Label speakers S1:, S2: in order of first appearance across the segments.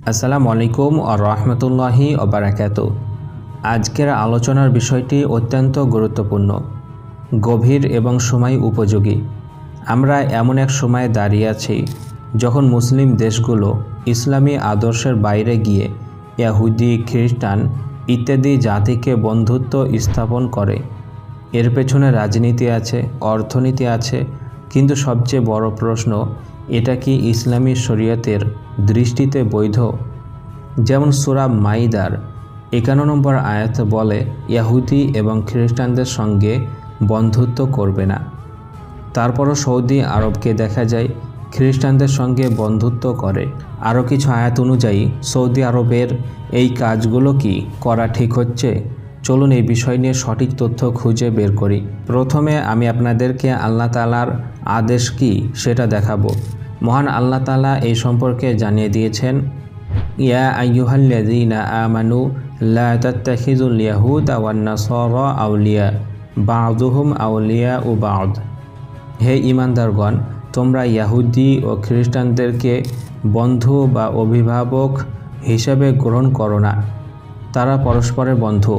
S1: আসসালামু আলাইকুম ও রহমতুল্লাহি ওবারাকাত আজকের আলোচনার বিষয়টি অত্যন্ত গুরুত্বপূর্ণ, গভীর এবং সময় উপযোগী। আমরা এমন এক সময়ে দাঁড়িয়ে আছি যখন মুসলিম দেশগুলো ইসলামী আদর্শের বাইরে গিয়ে ইয়াহুদি খ্রিস্টান ইত্যাদি জাতিকে বন্ধুত্ব স্থাপন করে। এর পেছনে রাজনীতি আছে, অর্থনীতি আছে, কিন্তু সবচেয়ে বড় প্রশ্ন এটা কি ইসলামী শরীয়তের দৃষ্টিতে বৈধ? যেমন সুরা মাইদার একান্ন নম্বর আয়াত বলে, ইয়াহুদি এবং খ্রিস্টানদের সঙ্গে বন্ধুত্ব করবে না। তারপরও সৌদি আরবকে দেখা যায়, খ্রিস্টানদের সঙ্গে বন্ধুত্ব করে। আরও কিছু আয়াত অনুযায়ী, সৌদি আরবের এই কাজগুলো কি করা ঠিক হচ্ছে? চলুন এই বিষয় নিয়ে সঠিক তথ্য খুঁজে বের করি। প্রথমে আমি আপনাদেরকে আল্লাহ তালার আদেশ কি সেটা দেখাবো। মহান আল্লাহ তালা এই সম্পর্কে জানিয়ে দিয়েছেন, ইয়া আইয়ুহাল্লাযীনা আমানু, লা ইয়াহুদা ওয়ান নাসারা আউলিয়া, বা'দুহুম আউলিয়া ও বা'দ। হে ইমানদারগণ তোমরা ইয়াহুদি ও খ্রিস্টানদেরকে বন্ধু বা অভিভাবক হিসাবে গ্রহণ করো না। তারা পরস্পরের বন্ধু।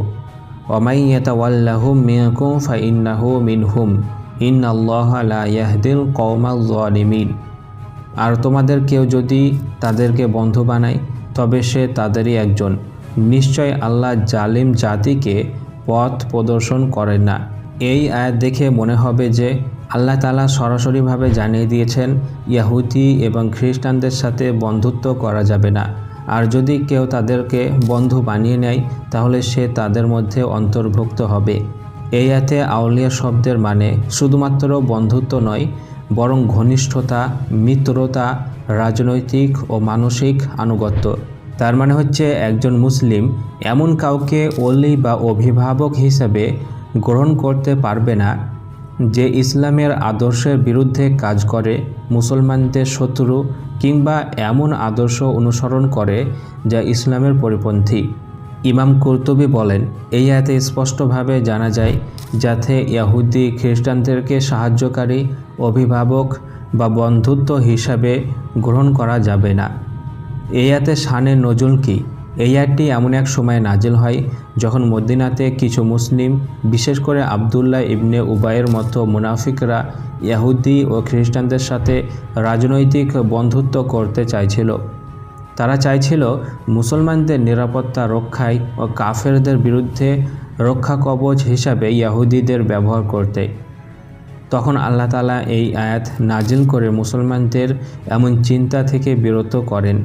S1: ওমাইয়াতাওয়াল্লাহুম মিয়াকুম ফাইন্নাহু মিনহুম। ইন্নাল্লাহ লা ইয়াহদিল কওমাল জালিমিন আর তোমাদের কেউ যদি তাদেরকে বন্ধু বানায়, তবে সে তাদেরই একজন। নিশ্চয় আল্লাহ জালিম জাতিকে পথ প্রদর্শন করেন না। এই আয়াত দেখে মনে হবে যে আল্লাহ তালা সরাসরিভাবে জানিয়ে দিয়েছেন, ইয়াহুদি এবং খ্রিস্টানদের সাথে বন্ধুত্ব করা যাবে না। আর যদি কেউ তাদেরকে বন্ধু বানিয়ে নেয়, তাহলে সে তাদের মধ্যে অন্তর্ভুক্ত হবে। এই আয়াতে আউলিয়া শব্দের মানে শুধুমাত্র বন্ধুত্ব নয় বরং ঘনিষ্ঠতা, মিত্রতা, রাজনৈতিক ও মানসিক আনুগত্য। তার মানে হচ্ছে একজন মুসলিম এমন কাউকে অলি বা অভিভাবক হিসেবে গ্রহণ করতে পারবে না যে ইসলামের আদর্শের বিরুদ্ধে কাজ করে, মুসলমানদের শত্রু কিংবা এমন আদর্শ অনুসরণ করে যা ইসলামের পরিপন্থী। ইমাম কুরতুবি বলেন, এই আয়াতে স্পষ্টভাবে জানা যায় যাতে ইয়াহুদি খ্রিস্টানদেরকে সাহায্যকারী অভিভাবক বা বন্ধুত্ব হিসাবে গ্রহণ করা যাবে না। এই আয়াতে শানের নজুল কি? এই আয়াতটি এমন এক সময় নাজিল হয় যখন মদিনাতে কিছু মুসলিম, বিশেষ করে আবদুল্লাহ ইবনে উবায়ের মতো মুনাফিকরা ইয়াহুদি ও খ্রিস্টানদের সাথে রাজনৈতিক বন্ধুত্ব করতে চাইছিল। তারা চাইছিল মুসলমানদের নিরাপত্তা রক্ষায় ও কাফেরদের বিরুদ্ধে রক্ষা কবচ হিসাবে ইয়াহুদিদের ব্যবহার করতে। তখন আল্লাহ তালা এই আয়াত নাজিল করে মুসলমানদের এমন চিন্তা থেকে বিরত করেন।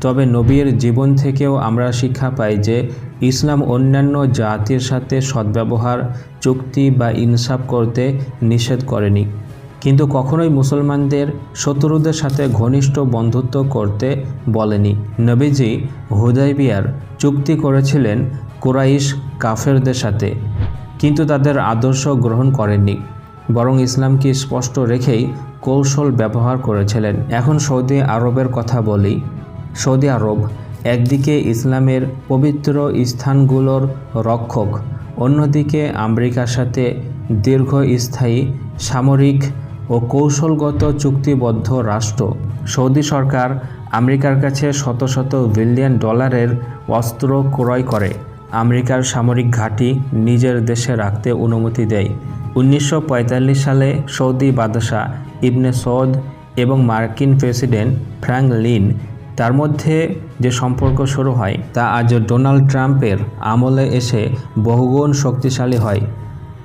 S1: তবে নবীর জীবন থেকেও আমরা শিক্ষা পাই যে ইসলাম অন্যান্য জাতির সাথে সদ্ব্যবহার, চুক্তি বা ইনসাফ করতে নিষেধ করেনি। কিন্তু কখনোই মুসলমানদের শত্রুদের সাথে ঘনিষ্ঠ বন্ধুত্ব করতে বলেনি। নবীজি হুদাইবিয়ার চুক্তি করেছিলেন কুরাইশ কাফেরদের সাথে, কিন্তু তাদের আদর্শ গ্রহণ করেননি, বরং ইসলামকে স্পষ্ট রেখেই কৌশল ব্যবহার করেছিলেন। এখন সৌদি আরবের কথা বলি। সৌদি আরব একদিকে ইসলামের পবিত্র স্থানগুলোর রক্ষক, অন্যদিকে আমেরিকার সাথে দীর্ঘস্থায়ী সামরিক ও কৌশলগত চুক্তিবদ্ধ রাষ্ট্র। সৌদি সরকার আমেরিকার কাছে শত শত বিলিয়ন ডলারের অস্ত্র ক্রয় করে। আমেরিকার সামরিক ঘাঁটি নিজের দেশে রাখতে অনুমতি দেয়। উনিশশো পঁয়তাল্লিশ সালে সৌদি বাদশাহ ইবনে সৌদ এবং মার্কিন প্রেসিডেন্ট ফ্র্যাঙ্ক লিন তার মধ্যে যে সম্পর্ক শুরু হয়, তা আজ ডোনাল্ড ট্রাম্পের আমলে এসে বহুগুণ শক্তিশালী হয়।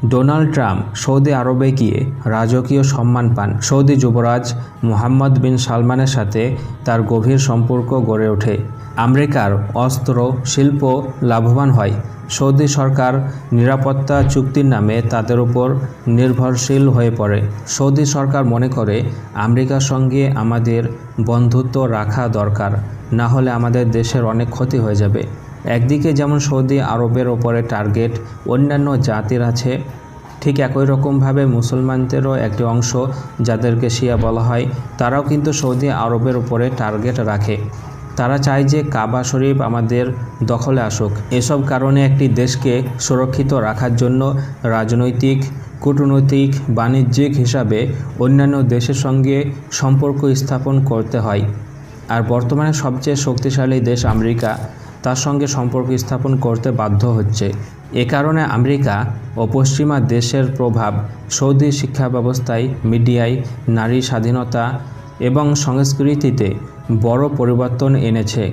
S1: ডোনাল্ড ট্রাম্প সৌদি আরবে গিয়ে রাজকীয় সম্মান পান। সৌদি যুবরাজ মোহাম্মদ বিন সালমানের সাথে তার গভীর সম্পর্ক গড়ে ওঠে। আমেরিকার অস্ত্র, শিল্প লাভবান হয়। সৌদি সরকার নিরাপত্তা চুক্তির নামে তাদের উপর নির্ভরশীল হয়ে পড়ে। সৌদি সরকার মনে করে, আমেরিকার সঙ্গে আমাদের বন্ধুত্ব রাখা দরকার। না হলে আমাদের দেশের অনেক ক্ষতি হয়ে যাবে। একদিকে যেমন সৌদি আরবের ওপরে টার্গেট, অন্যান্য জাতির আছে। ঠিক একই রকমভাবে মুসলমানদেরও একটি অংশ যাদেরকে শিয়া বলা হয়, তারাও কিন্তু সৌদি আরবের উপরে টার্গেট রাখে। তারা চায় যে কাবা শরীফ আমাদের দখলে আসুক। এসব কারণে একটি দেশকে সুরক্ষিত রাখার জন্য রাজনৈতিক, কূটনৈতিক, বাণিজ্যিক হিসাবে অন্যান্য দেশের সঙ্গে সম্পর্ক স্থাপন করতে হয়। আর বর্তমানে সবচেয়ে শক্তিশালী দেশ আমেরিকা। তার সঙ্গে সম্পর্ক স্থাপন করতে বাধ্য হচ্ছে। এ কারণে আমেরিকা ও পশ্চিমা দেশের প্রভাব সৌদি শিক্ষা ব্যবস্থায়, মিডিয়ায়, নারী স্বাধীনতা এবং সংস্কৃতিতে বড় পরিবর্তন এনেছে।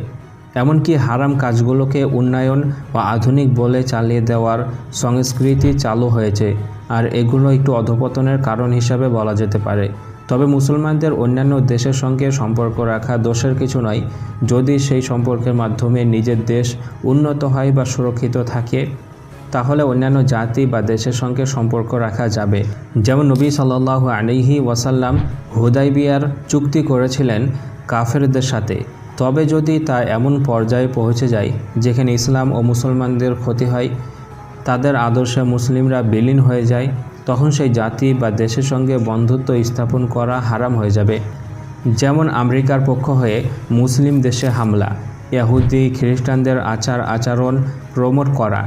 S1: এমনকি হারাম কাজগুলোকে উন্নয়ন ও আধুনিক বলে চালিয়ে দেওয়ার সংস্কৃতি চালু হয়েছে। আর এগুলো একটু অধপতনের কারণ হিসাবে বলা যেতে পারে। তবে মুসলমানদের অন্যান্য দেশের সঙ্গে সম্পর্ক রাখা দোষের কিছু নয়। যদি সেই সম্পর্কের মাধ্যমে নিজের দেশ উন্নত হয় বা সুরক্ষিত থাকে, তাহলে অন্যান্য জাতি বা দেশের সঙ্গে সম্পর্ক রাখা যাবে। যেমন নবী সাল্লাহ আলিহি ওয়াসাল্লাম হুদাইবিয়ার চুক্তি করেছিলেন কাফেরদের সাথে। তবে যদি তা এমন পর্যায়ে পৌঁছে যায়, যেখানে ইসলাম ও মুসলমানদের ক্ষতি হয়, তাদের আদর্শে মুসলিমরা বিলীন হয়ে যায় তখন সেই জাতি বা দেশের সঙ্গে বন্ধুত্ব স্থাপন করা হারাম হয়ে যাবে। যেমন আমেরিকার পক্ষ হয়ে মুসলিম দেশে হামলা, ইয়াহুদি, খ্রিস্টানদের আচার আচরণ প্রমোট করা,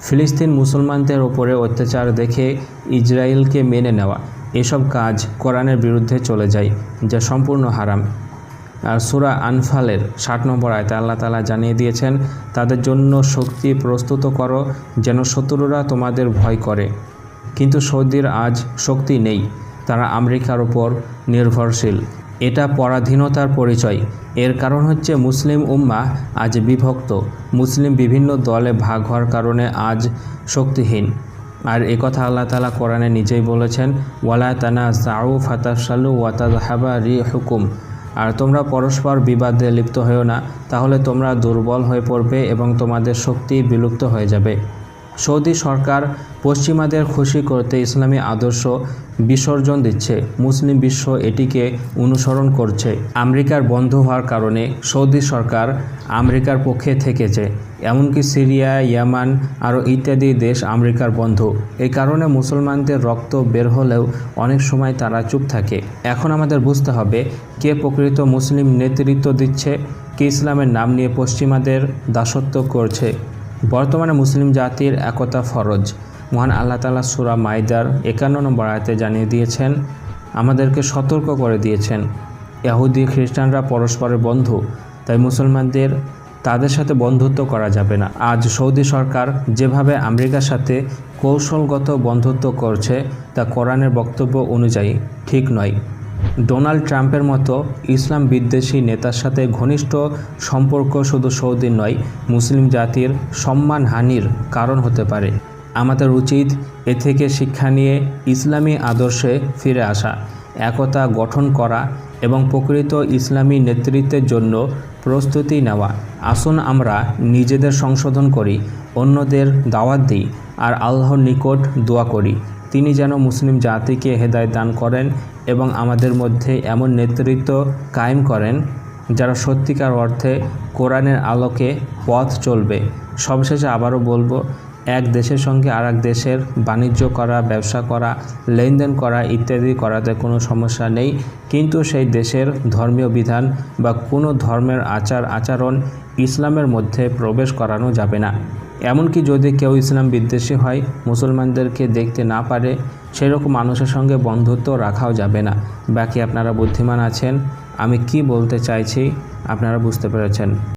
S1: ফিলিস্তিন মুসলমানদের ওপরে অত্যাচার দেখে ইসরায়েলকে মেনে নেওয়া, এসব কাজ কোরআনের বিরুদ্ধে চলে যায়, যা সম্পূর্ণ হারাম। আর সুরা আনফালের ষাট নম্বর আয়তে আল্লাহ তালা জানিয়ে দিয়েছেন, তাদের জন্য শক্তি প্রস্তুত করো, যেন শত্রুরা তোমাদের ভয় করে। কিন্তু সৌদির আজ শক্তি নেই। তারা আমেরিকার ওপর নির্ভরশীল। এটা পরাধীনতার পরিচয়। এর কারণ হচ্ছে মুসলিম উম্মা আজ বিভক্ত। মুসলিম বিভিন্ন দলে ভাগ হওয়ার কারণে আজ শক্তিহীন। আর একথা আল্লাহ তালা কোরআনে নিজেই বলেছেন, ওয়ালা তানা সাউ ফাতাসালু ওয়াতাহাবা রি হুকুম আর তোমরা পরস্পর বিবাদে লিপ্ত হয়েও না, তাহলে তোমরা দুর্বল হয়ে পড়বে এবং তোমাদের শক্তি বিলুপ্ত হয়ে যাবে। সৌদি সরকার পশ্চিমাদের খুশি করতে ইসলামী আদর্শ বিসর্জন দিচ্ছে। মুসলিম বিশ্ব এটিকে অনুসরণ করছে। আমেরিকার বন্ধ হওয়ার কারণে সৌদি সরকার আমেরিকার পক্ষে থেকেছে। এমনকি সিরিয়া, ইয়ামান আরও ইত্যাদি দেশ আমেরিকার বন্ধু। এই কারণে মুসলমানদের রক্ত বের হলেও অনেক সময় তারা চুপ থাকে। এখন আমাদের বুঝতে হবে, কে প্রকৃত মুসলিম নেতৃত্ব দিচ্ছে, কে ইসলামের নাম নিয়ে পশ্চিমাদের দাসত্ব করছে। বর্তমানে মুসলিম জাতির একতা ফরজ। মহান আল্লাহ তালা সুরা মাইদার একান্ন নম্বর আয়তে জানিয়ে দিয়েছেন, আমাদেরকে সতর্ক করে দিয়েছেন। ইয়াহুদি খ্রিস্টানরা পরস্পরের বন্ধু, তাই মুসলমানদের তাদের সাথে বন্ধুত্ব করা যাবে না। আজ সৌদি সরকার যেভাবে আমেরিকার সাথে কৌশলগত বন্ধুত্ব করছে, তা কোরআনের বক্তব্য অনুযায়ী ঠিক নয়। ডোনাল্ড ট্রাম্পের মতো ইসলাম বিদ্বেষী নেতার সাথে ঘনিষ্ঠ সম্পর্ক শুধু সৌদির নয়, মুসলিম জাতির সম্মানহানির কারণ হতে পারে। আমাদের উচিত এ থেকে শিক্ষা নিয়ে ইসলামী আদর্শে ফিরে আসা, একতা গঠন করা এবং প্রকৃত ইসলামী নেতৃত্বের জন্য প্রস্তুতি নেওয়া। আসুন আমরা নিজেদের সংশোধন করি, অন্যদের দাওয়াত দিই আর আল্লাহর নিকট দোয়া করি। তিনি যেন মুসলিম জাতিকে হেদায় দান করেন এবং আমাদের মধ্যে এমন নেতৃত্ব কায়েম করেন যারা সত্যিকার অর্থে কোরআনের আলোকে পথ চলবে। সবশেষে আবারও বলব, এক দেশের সঙ্গে আর দেশের বাণিজ্য করা, ব্যবসা করা, লেনদেন করা ইত্যাদি করাতে কোনো সমস্যা নেই। কিন্তু সেই দেশের ধর্মীয় বিধান বা কোনো ধর্মের আচার আচরণ ইসলামের মধ্যে প্রবেশ করানো যাবে না। এমনকি যদি কেউ ইসলাম বিদ্বেষী হয়, মুসলমানদেরকে দেখতে না পারে, সেরকম মানুষের সঙ্গে বন্ধুত্ব রাখাও যাবে না। বাকি আপনারা বুদ্ধিমান আছেন। আমি কি বলতে চাইছি, আপনারা বুঝতে পেরেছেন।